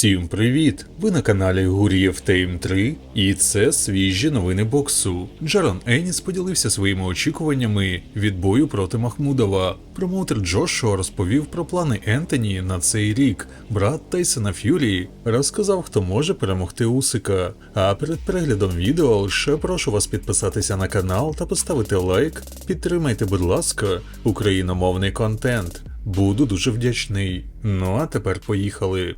Всім привіт! Ви на каналі Гур'єв Тейм 3, і це свіжі новини боксу. Джарон Еніс поділився своїми очікуваннями від бою проти Махмудова. Промоутер Джошуа розповів про плани Ентоні на цей рік. Брат Тайсона Ф'юрі розказав, хто може перемогти Усика. А перед переглядом відео лише прошу вас підписатися на канал та поставити лайк. Підтримайте, будь ласка, україномовний контент. Буду дуже вдячний. Ну а тепер поїхали.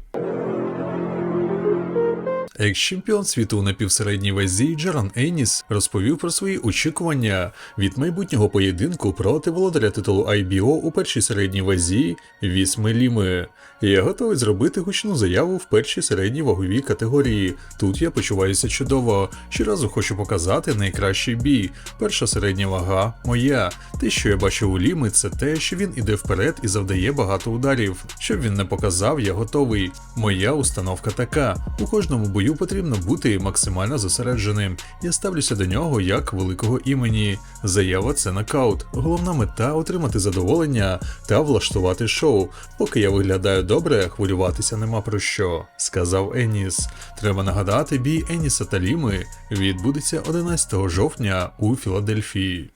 Екс-чемпіон світу у напівсередній вазі Джеран Еніс розповів про свої очікування від майбутнього поєдинку проти володаря титулу IBO у першій середній вазі Вісми Ліми. Я готовий зробити гучну заяву в першій середній ваговій категорії. Тут я почуваюся чудово. Щоразу хочу показати найкращий бій. Перша середня вага моя. Те, що я бачу у Ліми, це те, що він іде вперед і завдає багато ударів. Щоб він не показав, я готовий. Моя установка така: у кожному бою потрібно бути максимально зосередженим. Я ставлюся до нього як великого імені. Заява це нокаут. Головна мета отримати задоволення та влаштувати шоу. Поки я виглядаю добре, хвилюватися нема про що, сказав Еніс. Треба нагадати, бій Еніса та Ліми відбудеться 11 жовтня у Філадельфії.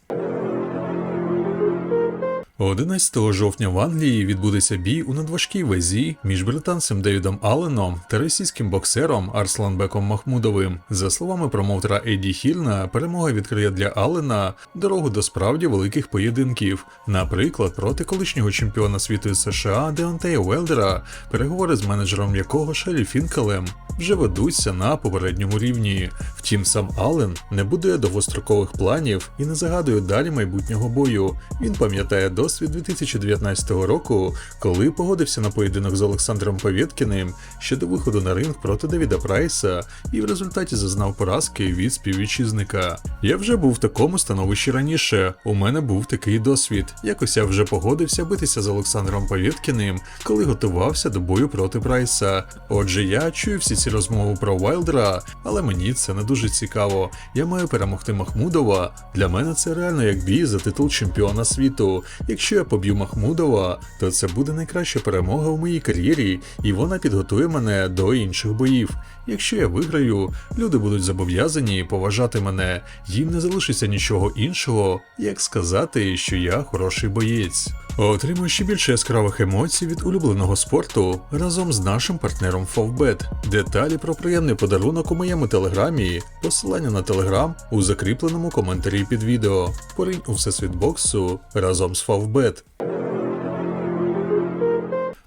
11 жовтня в Англії відбудеться бій у надважкій вазі між британцем Девідом Алленом та російським боксером Арсланбеком Махмудовим. За словами промоутера Еді Хільна, перемога відкриє для Аллена дорогу до справді великих поєдинків. Наприклад, проти колишнього чемпіона світу США Деонтея Велдера, переговори з менеджером якого Шелі Фінкелем вже ведуться на попередньому рівні. Втім, сам Аллен не будує довгострокових планів і не загадує далі майбутнього бою. Він пам'ятає досвід 2019 року, коли погодився на поєдинок з Олександром Повєткіним щодо виходу на ринг проти Девіда Прайса і в результаті зазнав поразки від співвітчизника. Я вже був в такому становищі раніше. У мене був такий досвід. Якось я вже погодився битися з Олександром Повєткіним, коли готувався до бою проти Прайса. Отже, я чую всі ці розмови про Вайлдера, але мені це не дуже цікаво. Я маю перемогти Махмудова. Для мене це реально як бій за титул чемпіона світу. Якщо я поб'ю Махмудова, то це буде найкраща перемога в моїй кар'єрі, і вона підготує мене до інших боїв. Якщо я виграю, люди будуть зобов'язані поважати мене, їм не залишиться нічого іншого, як сказати, що я хороший боєць. Отримую ще більше яскравих емоцій від улюбленого спорту разом з нашим партнером Favbet. Деталі про приємний подарунок у моєму телеграмі, посилання на телеграм у закріпленому коментарі під відео. Поринь у всесвіт боксу разом з Favbet.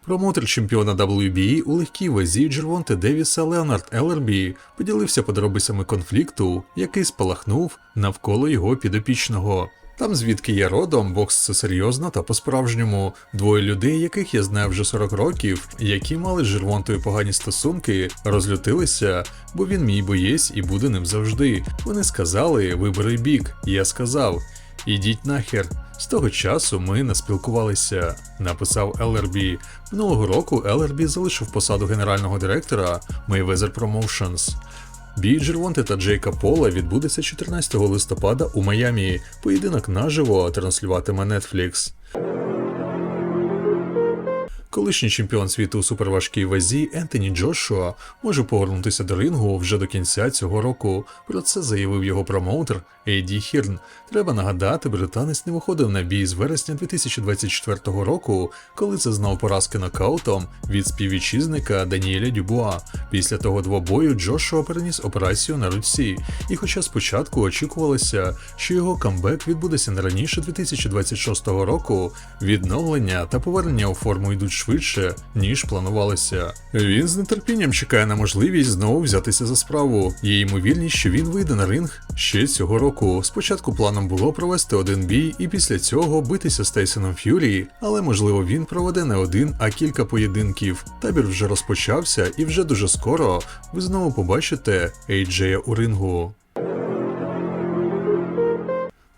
Промоутер чемпіона WBA у легкій вазі Джервонте Девіса Леонард Елербі поділився подробицями конфлікту, який спалахнув навколо його підопічного. Там, звідки я родом, бокс це серйозно та по-справжньому. Двоє людей, яких я знаю вже 40 років, які мали з Жервонтою погані стосунки, розлютилися, бо він мій боєць і буде ним завжди. Вони сказали, вибери бік. Я сказав, ідіть нахер. З того часу ми не спілкувалися, написав Елербі. Минулого року Елербі залишив посаду генерального директора Mayweather Promotions. Бій Джервонти та Джейка Пола відбудеться 14 листопада у Майамі. Поєдинок наживо транслюватиме Netflix. Колишній чемпіон світу у суперважкій вазі Ентоні Джошуа може повернутися до рингу вже до кінця цього року. Про це заявив його промоутер Ейді Хірн. Треба нагадати, британець не виходив на бій з вересня 2024 року, коли зазнав поразки нокаутом від співвітчизника Даніеля Дюбуа. Після того двобою Джошуа переніс операцію на руці. І хоча спочатку очікувалося, що його камбек відбудеться не раніше 2026 року, відновлення та повернення у форму йдуть швидше, ніж планувалося. Він з нетерпінням чекає на можливість знову взятися за справу. Є ймовірність, що він вийде на ринг ще цього року. Спочатку планом було провести один бій і після цього битися з Тейсоном Ф'юрі, але можливо він проведе не один, а кілька поєдинків. Табір вже розпочався, і вже дуже скоро ви знову побачите Ейджея у рингу.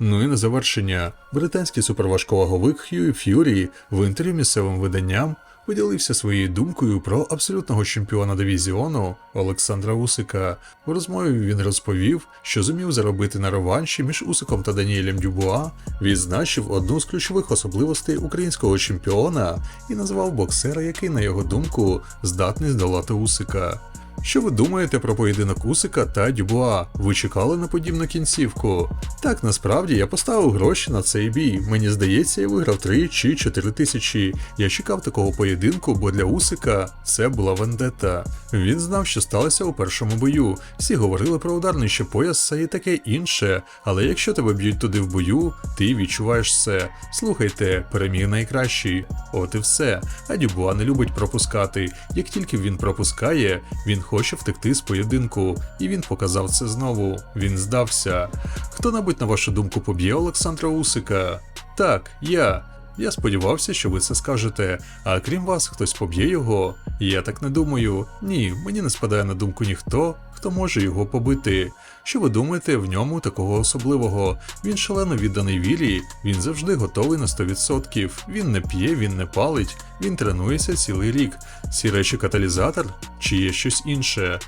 Ну і на завершення, британський суперважковаговик Хьюі Ф'юрі в інтерв'ю місцевим виданням поділився своєю думкою про абсолютного чемпіона дивізіону Олександра Усика. У розмові він розповів, що зумів заробити на реванші між Усиком та Даніелем Дюбуа, відзначив одну з ключових особливостей українського чемпіона і назвав боксера, який, на його думку, здатний здолати Усика. Що ви думаєте про поєдинок Усика та Дюбуа? Ви чекали на подібну кінцівку? Так, насправді я поставив гроші на цей бій. Мені здається, я виграв 3 чи 4 тисячі. Я чекав такого поєдинку, бо для Усика це була вендета. Він знав, що сталося у першому бою. Всі говорили про ударний ще пояса і таке інше. Але якщо тебе б'ють туди в бою, ти відчуваєш все. Слухайте, переміг найкращий. От і все. А Дюбуа не любить пропускати. Як тільки він пропускає, він хоче втекти з поєдинку, і він показав це знову. Він здався. Хто-небудь, на вашу думку, поб'є Олександра Усика? Так, я. Я сподівався, що ви це скажете. А крім вас, хтось поб'є його? Я так не думаю. Ні, мені не спадає на думку ніхто, хто може його побити. Що ви думаєте в ньому такого особливого? Він шалено відданий вілі, він завжди готовий на 100%. Він не п'є, він не палить, він тренується цілий рік. Ці речі каталізатор чи є щось інше?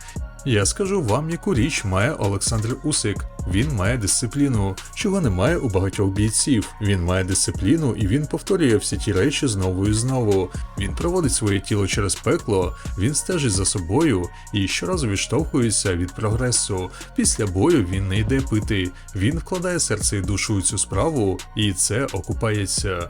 Я скажу вам, яку річ має Олександр Усик. Він має дисципліну, чого немає у багатьох бійців. Він має дисципліну і він повторює всі ті речі знову і знову. Він проводить своє тіло через пекло, він стежить за собою і щоразу відштовхується від прогресу. Після бою він не йде пити. Він вкладає серце і душу у цю справу, і це окупається.